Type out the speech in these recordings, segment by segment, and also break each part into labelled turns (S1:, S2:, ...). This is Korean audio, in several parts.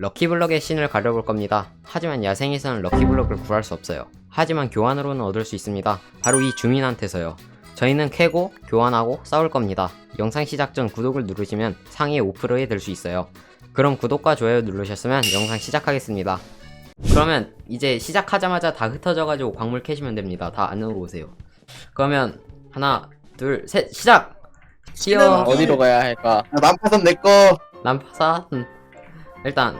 S1: 럭키블럭의 신을 가려볼 겁니다. 하지만 야생에서는 럭키블럭을 구할 수 없어요. 하지만 교환으로는 얻을 수 있습니다. 바로 이 주민한테서요. 저희는 캐고 교환하고 싸울 겁니다. 영상 시작 전 구독을 누르시면 상위 5%에 들 수 있어요. 그럼 구독과 좋아요 누르셨으면 영상 시작하겠습니다. 그러면 이제 시작하자마자 다 흩어져가지고 광물 캐시면 됩니다. 다 안으로 오세요. 그러면 하나, 둘, 셋, 시작! 뛰어!
S2: 어디로 가야 할까?
S3: 아, 난파선 내꺼
S1: 난파사? 음. 일단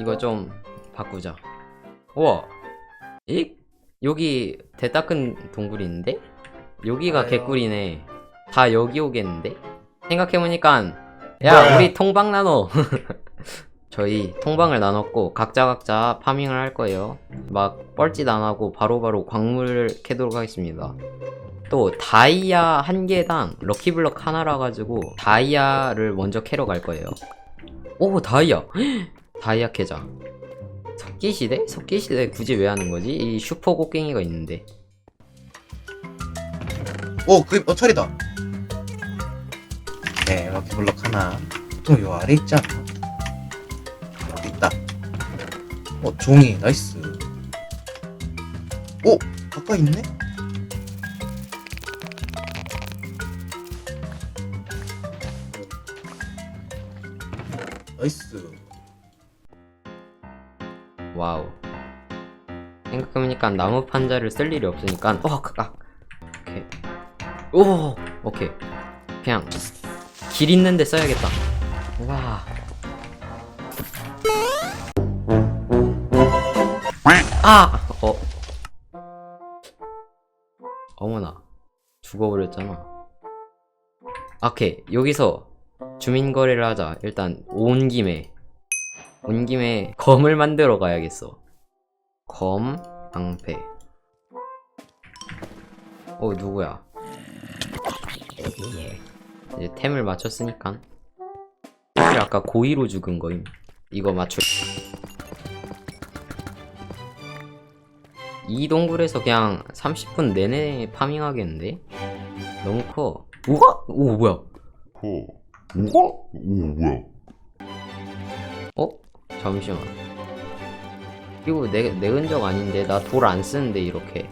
S1: 이거 좀 바꾸자. 우와. 이 여기 대따 큰 동굴이 있는데? 여기가
S3: 아유.
S1: 개꿀이네. 다 여기 오겠는데? 생각해보니까 야
S3: 뭐야?
S1: 우리 통방 나눠. 저희 통방을 나눴고 각자 각자 파밍을 할 거예요. 막 뻘짓 안 하고 바로바로 광물을 캐도록 하겠습니다. 또 다이아 한 개당 럭키블럭 하나라 가지고 다이아를 먼저 캐러 갈 거예요. 오 다이아. 다이아 캐자. 석기시대? 석기시대 굳이 왜 하는 거지? 이 슈퍼 곡괭이가 있는데.
S3: 오 그게 어 철이다. 네 럭키 블럭 하나. 또요 아래 있지 않나? 여기 있다. 어 종이 나이스. 오 가까이 있네 나이스.
S1: 와우. 생각해보니까 나무 판자를 쓸 일이 없으니까 어 각. 오케이. 오 오케이. 그냥 길 있는데 써야겠다. 와. 아! 어. 어머나. 죽어버렸잖아. 오케이 여기서 주민거래를 하자 일단 온 김에 온 김에 검을 만들어 가야겠어. 검, 방패. 어, 누구야? 이제 템을 맞췄으니까. 사실 아까 고의로 죽은 거임. 이거 맞춰. 이 동굴에서 그냥 30분 내내 파밍하겠는데? 너무 커. 우와! 오, 뭐야?
S4: 커. 우와? 오, 뭐야?
S1: 어? 잠시만. 이거 내, 내 흔적 아닌데? 나 돌 안 쓰는데, 이렇게.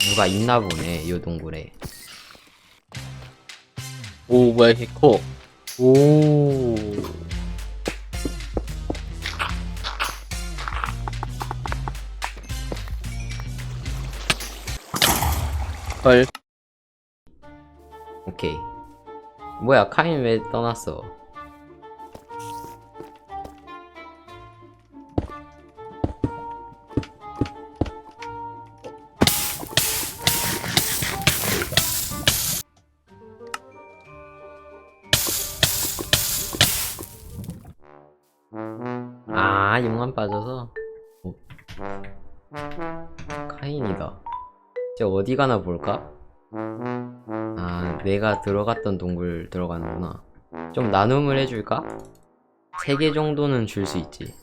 S1: 누가 있나 보네, 이 동굴에.
S2: 오 뭐야 이렇게 커?
S1: 오.
S2: 헐.
S1: 오케이. 뭐야, 카인 왜 떠났어? 아, 용암 빠져서? 오. 카인이다. 이제 어디 가나 볼까? 아, 내가 들어갔던 동굴 들어가는구나. 좀 나눔을 해줄까? 세개 정도는 줄 수 있지.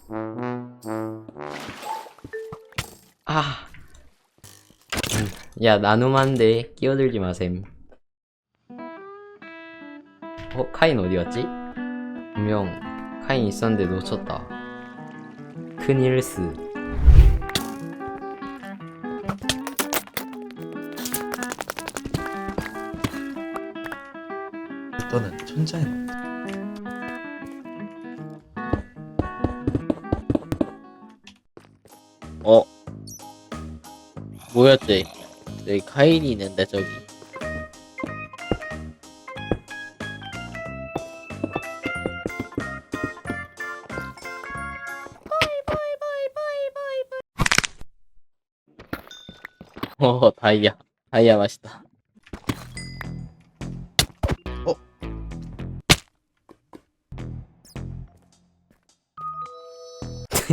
S1: 아. 음, 야, 나눔한데 끼어들지 마셈. 어, 카인 어디 갔지? 분명 카인 있었는데 놓쳤다. 큰일스.
S3: 천장에 넣
S2: 어. 뭐였지? 여기 카인이 있는데 저기. 어 다이아 다이아 맛있다.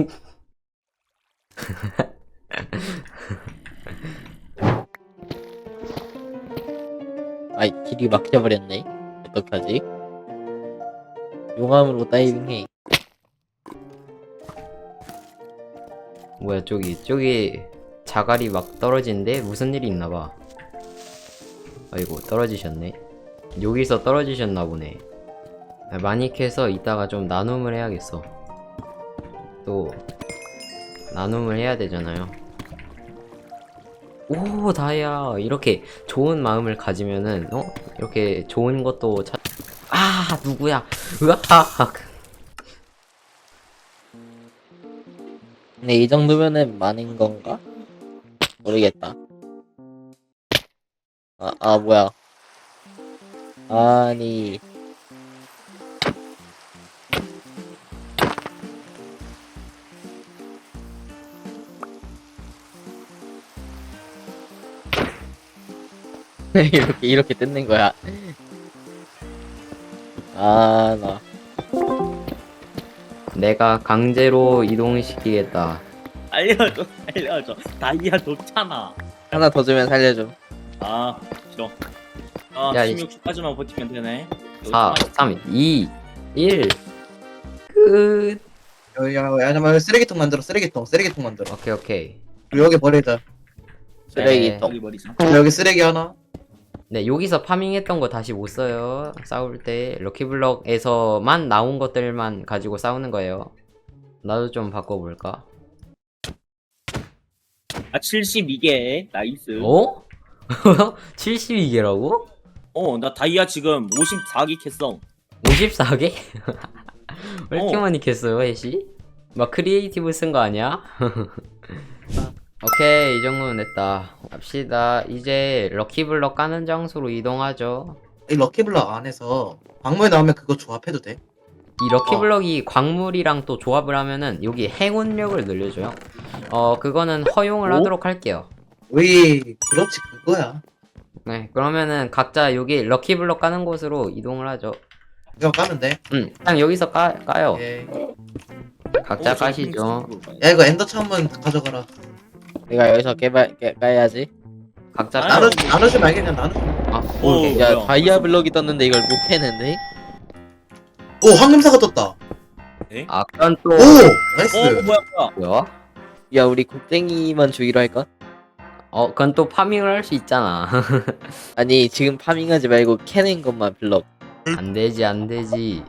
S2: 아이 길이 막혀버렸네. 어떡하지? 용암으로 다이빙해.
S1: 뭐야 저기 저기 자갈이 막 떨어지는데 무슨 일이 있나봐 아이고 떨어지셨네 여기서 떨어지셨나 보네 아, 많이 캐서 이따가 좀 나눔을 해야겠어 또 나눔을 해야 되잖아요. 오 다이아 이렇게 좋은 마음을 가지면은 어 이렇게 좋은 것도 찾. 아 누구야? 으악.
S2: 근데 이 정도면은 많은 건가? 모르겠다. 아, 아, 뭐야. 아니. 이렇게, 이렇게 뜯는 거야. 아, 나.
S1: 내가 강제로 이동시키겠다.
S5: 알려줘 알려줘 다이아 좋잖아
S2: 하나 더 주면 살려줘.
S5: 아 싫어 아
S1: 야, 이-
S5: 16초까지만 버티면 되네
S1: 4, 3, 2, 1. 끝.
S3: 야, 야, 야, 잠깐만 쓰레기통 만들어 쓰레기통 쓰레기통 만들어
S1: 오케이 오케이.
S3: 여기 버리자
S2: 쓰레기통.
S5: 여기 버리자
S3: 여기 쓰레기 하나
S1: 네, 여기서 파밍했던 거 다시 못 써요. 싸울 때 럭키블럭에서만 나온 것들만 가지고 싸우는 거예요. 나도 좀 바꿔볼까?
S5: 아 72개 나이스
S1: 어? 72개라고?
S5: 어나 다이아 지금 54개 캤어
S1: 54개? 왜 이렇게
S5: 어.
S1: 많이 캤어요, 해시? 막 크리에이티브 쓴 거 아니야? 오케이, 이 정도는 됐다. 갑시다. 이제 럭키블럭 까는 장소로 이동하죠.
S3: 이 럭키블럭 안에서 광물 나오면 그거 조합해도 돼?
S1: 이 럭키블럭이 광물이랑 또 조합을 하면은 여기 행운력을 늘려줘요. 어, 그거는 허용을
S5: 오?
S1: 하도록 할게요.
S3: 왜 그렇지 그거야
S1: 네, 그러면은 각자 여기 럭키블럭 까는 곳으로 이동을 하죠.
S3: 이거 까면 돼
S1: 응, 그냥 여기서 까, 까요.
S3: 예.
S1: 각자
S5: 어, 저
S1: 까시죠.
S3: 야 이거 엔더 차원만 가져가라
S2: 내가 여기서 깨발, 깨, 까야지.
S1: 각자 까.
S3: 나눠 나눠주면 알게 그냥 나눠
S1: 아,
S5: 오,
S1: 오케이.
S2: 야,
S5: 뭐야.
S2: 다이아 블럭이 떴는데 이걸 못 캐는데?
S3: 오 황금사가 떴다
S1: 아, 그건
S5: 또오어
S3: 나이스
S5: 뭐야 뭐야
S1: 뭐야?
S2: 야, 우리 곡괭이만 주기로 할까?
S1: 어, 그건 또 파밍을 할 수 있잖아.
S2: 아니, 지금 파밍하지 말고 캐낸 것만 블럭.
S1: 안 되지, 안 되지.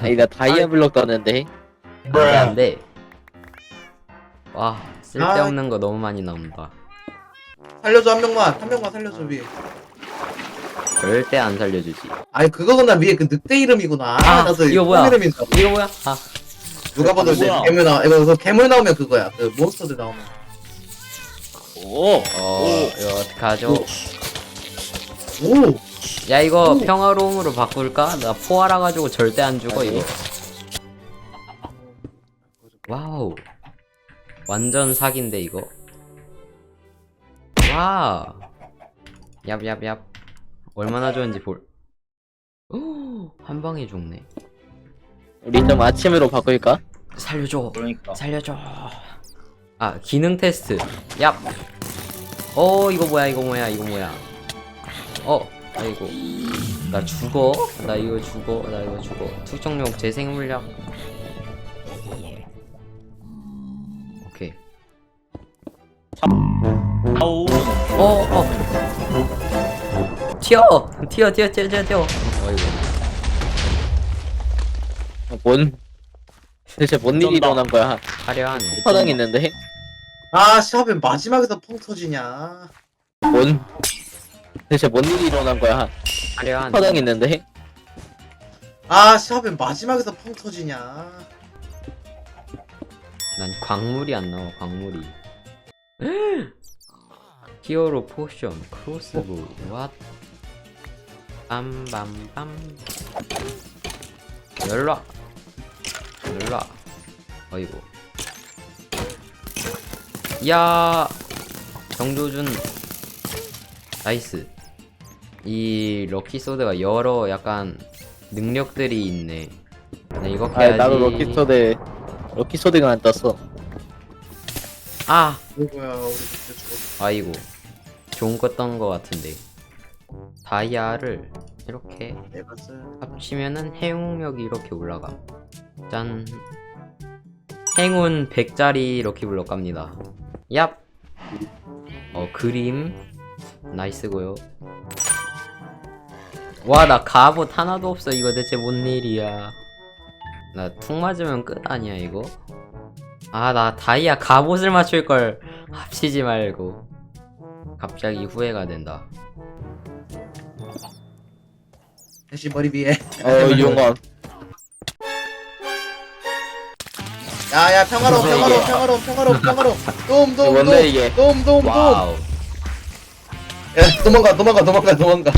S2: 아니, 나 다이아 블럭 떴는데?
S1: 안 돼, 안 돼. 와, 쓸데없는 거 너무 많이 나온다.
S3: 살려줘 한 명만 한 명만 살려줘 위에
S1: 절대 안 살려주지.
S3: 아니 그거구나 위에 그 늑대 이름이구나
S1: 아,
S3: 나도
S1: 이거 뭐야?
S3: 꿈 이름인 줄.
S1: 이거 뭐야? 아,
S3: 누가 봐도 이제
S5: 뭐야?
S3: 괴물 나 이거, 이거 괴물 나오면 그거야 그 몬스터들 나오면
S5: 오
S1: 어, 이거 어떡하죠?
S3: 오
S1: 야, 이거
S3: 오.
S1: 평화로움으로 바꿀까? 나 포화라 가지고 절대 안 죽어,
S2: 아니.
S1: 이거. 와우. 완전 사기인데, 이거. 와. 얍얍얍. 얼마나 좋은지 볼. 한 방에 죽네.
S2: 우리 좀 아침으로 바꿀까?
S1: 살려줘.
S5: 그러니까
S1: 살려줘. 아, 기능 테스트. 얍. 어, 이거 뭐야, 이거 뭐야, 이거 뭐야. 어, 아이고. 나 죽어? 나 이거 죽어? 나 이거 죽어. 투척력 재생 물약.
S5: 아우
S1: 어, 어. 튀어! 튀어, 튀어, 튀어, 튀어, 튀어. 어,
S2: 뭔? 대체 뭔 일이
S5: 쩐다.
S2: 일어난 거야?
S1: 화려하네.
S2: 화당 있는데?
S3: 아 샵에 마지막에서 펑 터지냐
S2: 뭔? 대체 뭔 일이 일어난 거야?
S1: 화려하네.
S2: 화당 있는데?
S3: 아 샵에 마지막에서 펑 터지냐
S1: 난 광물이 안 나와 광물이 히어로 포션 크로스보 왓? 빰빰빰. 열라. 열라. 어이구 야! 정조준. 나이스. 이 럭키 소드가 여러 약간 능력들이 있네. 나 이거
S2: 아,
S1: 해야지.
S2: 나도 럭키소드, 럭키소드가 안 떴어.
S1: 아.
S3: 누구야 우리 진짜 죽었어.
S1: 아이고. 좋은 거 떤 거 같은데. 다이아를 이렇게
S3: 쓰
S1: 합치면은 행운력이 이렇게 올라가. 짠. 행운 100짜리 럭키블럭 갑니다. 얍! 어 그림. 나이스고요. 와 나 갑옷 하나도 없어. 이거 대체 뭔 일이야? 나 툭 맞으면 끝 아니야 이거 아, 나 다이아 갑옷을 맞출 걸 합치지 말고. 갑자기 후회가 된다.
S3: 대시 머리 위에.
S2: 어 용감
S3: 야야 평화로움
S2: 무슨
S3: 평화로움
S2: 이게?
S3: 평화로움 평화로움 평화로움. 돔돔돔.
S2: 뭔데 이게?
S3: 돔돔돔.
S1: 와우.
S3: 야 도망가 도망가 도망가 도망가.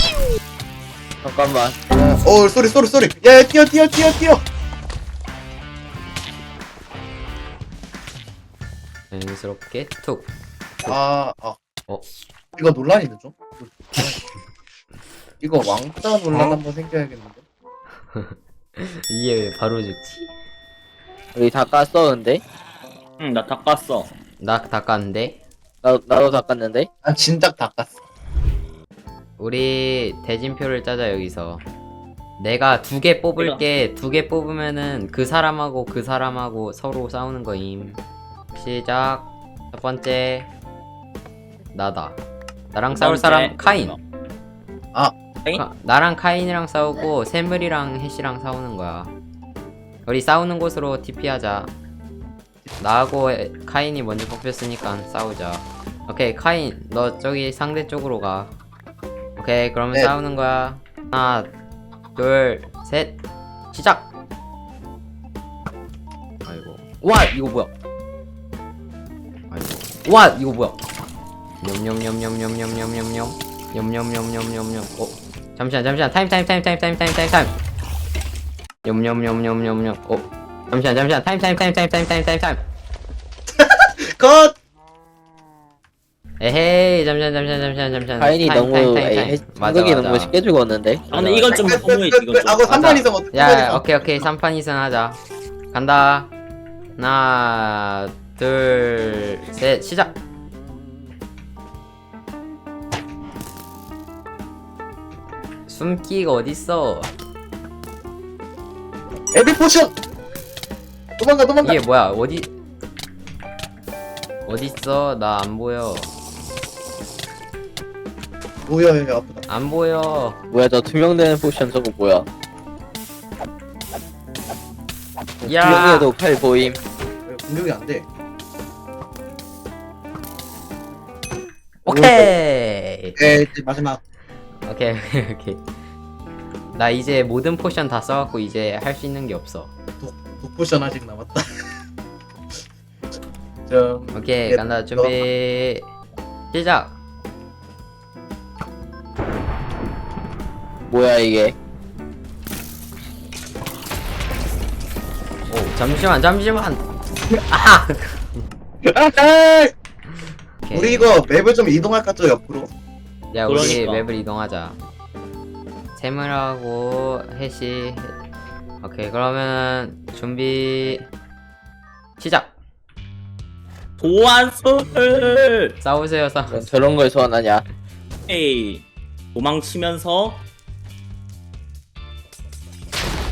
S2: 잠깐만
S3: 야, 어 소리 소리 소리. 야 뛰어 뛰어 뛰어 뛰어.
S1: 자연스럽게 툭.
S3: 아 아.
S1: 어?
S3: 이거 논란이네 좀. 이거 왕따 논란 한번 생겨야겠는데.
S1: 이게 왜 바로 죽지?
S2: 여기 다 깠었는데
S5: 응, 나 다 깠어.
S1: 나 닦았는데?
S2: 나, 나도 다 깠는데
S3: 난 진작 다 깠어.
S1: 우리 대진표를 짜자 여기서 내가 두 개 뽑을게 두 개 뽑으면은 그 사람하고 그 사람하고 서로 싸우는 거임 시작 첫 번째 나다. 나랑 싸울 사람 카인.
S5: 카인?
S1: 카- 나랑 카인이랑 싸우고 샘물이랑 해시랑 싸우는 거야. 우리 싸우는 곳으로 TP하자. 나하고 에- 카인이 먼저 뽑혔으니까 싸우자. 오케이 카인 너 저기 상대 쪽으로 가. 오케이 그러면
S3: 네.
S1: 싸우는 거야. 하나 둘 셋. 시작! 아이고. 와 이거 뭐야 와 이거 뭐야 냠냠냠냠냠냠냠냠냠 냠냠냠냠냠냠 어 잠시만 잠시만 타임 타임 타임 타임 타임 타임 타임 타임 냠냠냠냠냠냠 어 잠시만 잠시만 타임 타임 타임 타임 타임 타임 타임 타임
S3: 컷.
S1: 에헤이 잠시만 잠시만 잠시만 잠시만
S2: 가인이
S1: 타임,
S2: 너무
S1: 타임, 타임, 타임.
S2: 에이,
S1: 맞아,
S2: 중국이
S1: 맞아.
S2: 너무 쉽게 죽었는데
S5: 아, 근데 이건 좀 너무해, 이건 좀.
S3: 하고 3판
S1: 맞아.
S3: 이상 어떻게
S1: 야 오케이 오케이 3판 2선 하자 간다 하나 둘 셋 시작. 숨기가 어딨어?
S3: 에비 포션. 도망가 도망가.
S1: 이게 뭐야? 어디 어딨어? 나 안 보여.
S3: 뭐야 여기 아프다.
S1: 안 보여.
S2: 뭐야 저 투명되는 포션 저거 뭐야?
S1: 야!
S2: 투명해도 팔 보임.
S3: 왜 공격이 안 돼?
S1: 오케이.
S3: 에 이제 마지막.
S1: 오케이 오케이 오케이. 나 이제 모든 포션 다 써갖고 이제 할 수 있는 게 없어.
S3: 독 포션 아직 남았다. 좀
S1: 오케이
S3: 예,
S1: 간다. 준비. 시작.
S2: 뭐야 이게?
S1: 오 잠시만 잠시만. 아
S3: 아,
S1: 오케이.
S3: 우리 이거 맵을 좀 이동할까 저 옆으로.
S1: 야 우리
S5: 그러니까.
S1: 맵을 이동하자 샘물하고 해시 오케이 그러면 준비 시작
S5: 도안술!
S1: 싸우세요 싸우
S2: 넌 저런 걸 소환하냐
S5: 에이. 도망치면서.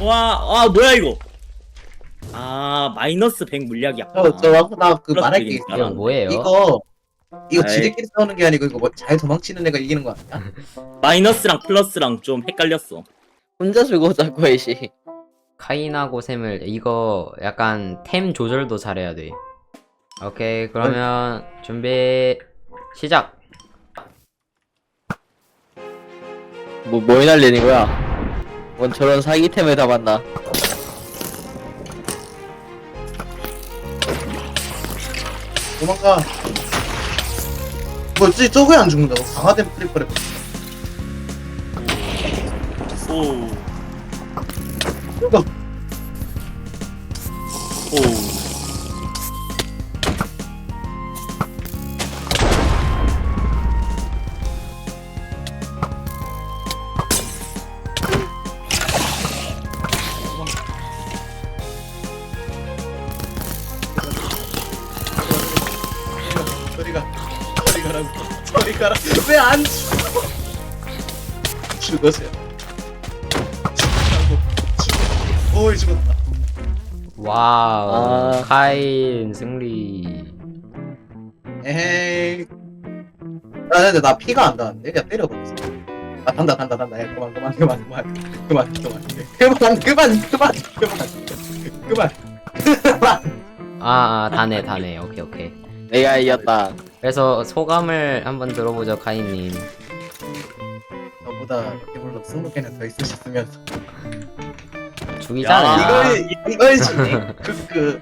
S5: 와, 아, 뭐야, 이거? 아, 마이너스 100 물약이야.
S3: 저 저 나그
S5: 플러스
S3: 말할 게. 있어.
S1: 이거 뭐예요?
S3: 이거 이거
S5: 아이.
S3: 지들끼리 싸우는 게 아니고 이거 뭐 잘 도망치는 애가 이기는 거 아니야?
S5: 마이너스랑 플러스랑 좀 헷갈렸어.
S2: 혼자 죽어 자꾸 해시
S1: 카인하고 샘을 이거 약간 템 조절도 잘해야 돼 오케이 그러면 준비 시작
S2: 뭐 뭘 날리는 거야 뭔 저런 사기템을 다 봤나
S3: 도망가. 뭐지 저거에 안 죽는다고? 강화된 프리퍼를
S5: 오.
S3: 이거
S5: 오.
S3: 가라고 소리가라 왜 안 죽어? 죽었어요. 죽었다고 죽어. 오이 죽었다.
S1: 와우
S2: 아.
S1: 카인 승리
S3: 에헤이. 아 근데 나 피가 안 나는데 그냥 때려버렸어. 아 단다 단다 단다. 야, 그만 그만 그만 그만 그만 그만 그만 그만 그만 그만 그만 그만
S1: 아, 아 다네 다네 오케이 오케이
S2: 내가 이겼다.
S1: 그래서 소감을 한번 들어보죠 카이님.
S3: 저보다 럭키블럭 20개는 더 있으셨으면서
S1: 죽이잖아요
S3: 이걸 이걸 지네 크크